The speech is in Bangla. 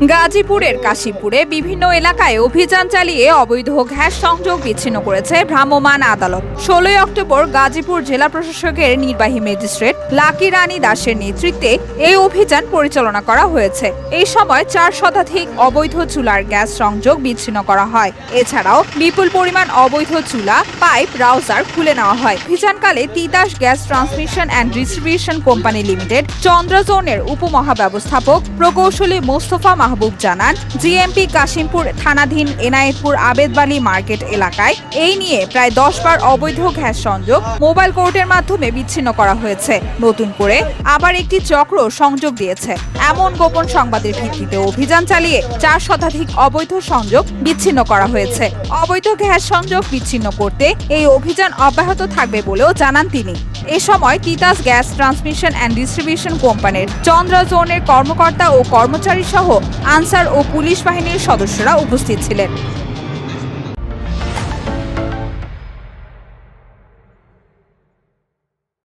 গাজীপুরের কাশীপুরে বিভিন্ন এলাকায় অভিযান চালিয়ে অবৈধ গ্যাস সংযোগ বিচ্ছিন্ন করেছে ভ্রাম্যমাণ আদালত। ষোলোই অক্টোবর গাজীপুর জেলা প্রশাসকের নির্বাহী ম্যাজিস্ট্রেট লাকি রানী দাসের নেতৃত্বে এই অভিযান পরিচালনা করা হয়েছে। এই সময় চার শতাধিক অবৈধ চুলার গ্যাস সংযোগ বিচ্ছিন্ন করা হয়। এছাড়াও বিপুল পরিমাণ অবৈধ চুলা, পাইপ, রাউজার খুলে নেওয়া হয়। অভিযানকালে Titas gas transmission and distribution company limited Chandra জোনের উপমহাব্যবস্থাপক প্রকৌশলী মোস্তফা মাহবুব জানান, জিএমপি কাশিমপুর থানাধীন এনায়েতপুর আবেদবালি মার্কেট এলাকায় এই নিয়ে প্রায় দশ বার অবৈধ গ্যাস সংযোগ মোবাইল কোর্টের মাধ্যমে বিচ্ছিন্ন করা হয়েছে। নতুন করে আবার একটি চক্র সংযোগ দিয়েছে। এমন গোপন সংবাদের ভিত্তিতে অভিযান চালিয়ে চার শতাধিক অবৈধ সংযোগ বিচ্ছিন্ন করা হয়েছে। অবৈধ গ্যাস সংযোগ বিচ্ছিন্ন করতে এই অভিযান অব্যাহত থাকবে বলেও জানান তিনি। এ সময় Titas gas transmission and distribution কোম্পানির চন্দ্র জোনের কর্মকর্তা ও কর্মচারী সহ আনসার ও পুলিশ বাহিনীর সদস্যরা উপস্থিত ছিলেন।